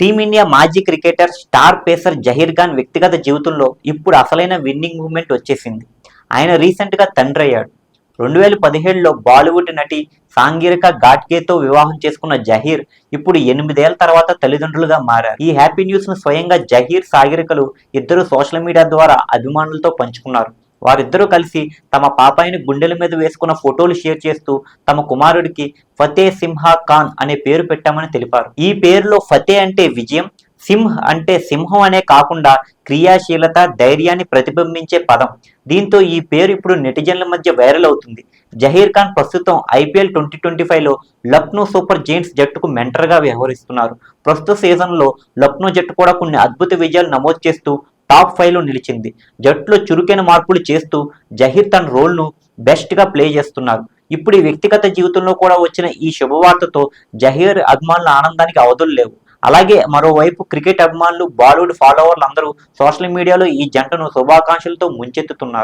Team India మాజీ cricketer star pacer Zaheer Khan వ్యక్తిగత జీవితంలో ఇప్పుడు అసలైన విన్నింగ్ మూమెంట్ వచ్చేసింది. ఆయన రీసెంట్గా తండ్రి అయ్యాడు. రెండు వేల పదిహేడులో బాలీవుడ్ నటి సాంగీరిక ఘాట్కేతో వివాహం చేసుకున్న జహీర్ ఇప్పుడు ఎనిమిదేళ్ళ తర్వాత తల్లిదండ్రులుగా మారారు. ఈ హ్యాపీ న్యూస్ను స్వయంగా జహీర్ సాగిరికలు ఇద్దరు సోషల్ మీడియా ద్వారా అభిమానులతో పంచుకున్నారు. వారిద్దరూ కలిసి తమ పాపాయిని గుండెల మీద వేసుకున్న ఫోటోలు షేర్ చేస్తూ తమ కుమారుడికి ఫతే సింహా ఖాన్ అనే పేరు పెట్టామని తెలిపారు. ఈ పేరులో ఫతే అంటే విజయం సింహ్ అంటే సింహం అనే కాకుండా క్రియాశీలత ధైర్యాన్ని ప్రతిబింబించే పదం. దీంతో ఈ పేరు ఇప్పుడు నెటిజన్ల మధ్య వైరల్ అవుతుంది. జహీర్ ఖాన్ ప్రస్తుతం ఐపీఎల్ ట్వంటీ ట్వంటీ ఫైవ్లో లక్నో సూపర్ జైంట్స్ జట్టుకు మెంటర్గా వ్యవహరిస్తున్నారు. ప్రస్తుత సీజన్లో లక్నో జట్టు కూడా కొన్ని అద్భుత విజయాలు నమోదు చేస్తూ టాప్ ఫైవ్లో నిలిచింది. జట్టులో చురుకైన మార్పులు చేస్తూ జహీర్ తన రోల్ను బెస్ట్గా ప్లే చేస్తున్నారు. ఇప్పుడు ఈ వ్యక్తిగత జీవితంలో కూడా వచ్చిన ఈ శుభవార్తతో జహీర్ అభిమానుల ఆనందానికి అవధులు లేవు. అలాగే మరోవైపు క్రికెట్ అభిమానులు బాలీవుడ్ ఫాలోవర్లు అందరూ సోషల్ మీడియాలో ఈ జంటను శుభాకాంక్షలతో ముంచెత్తుతున్నారు.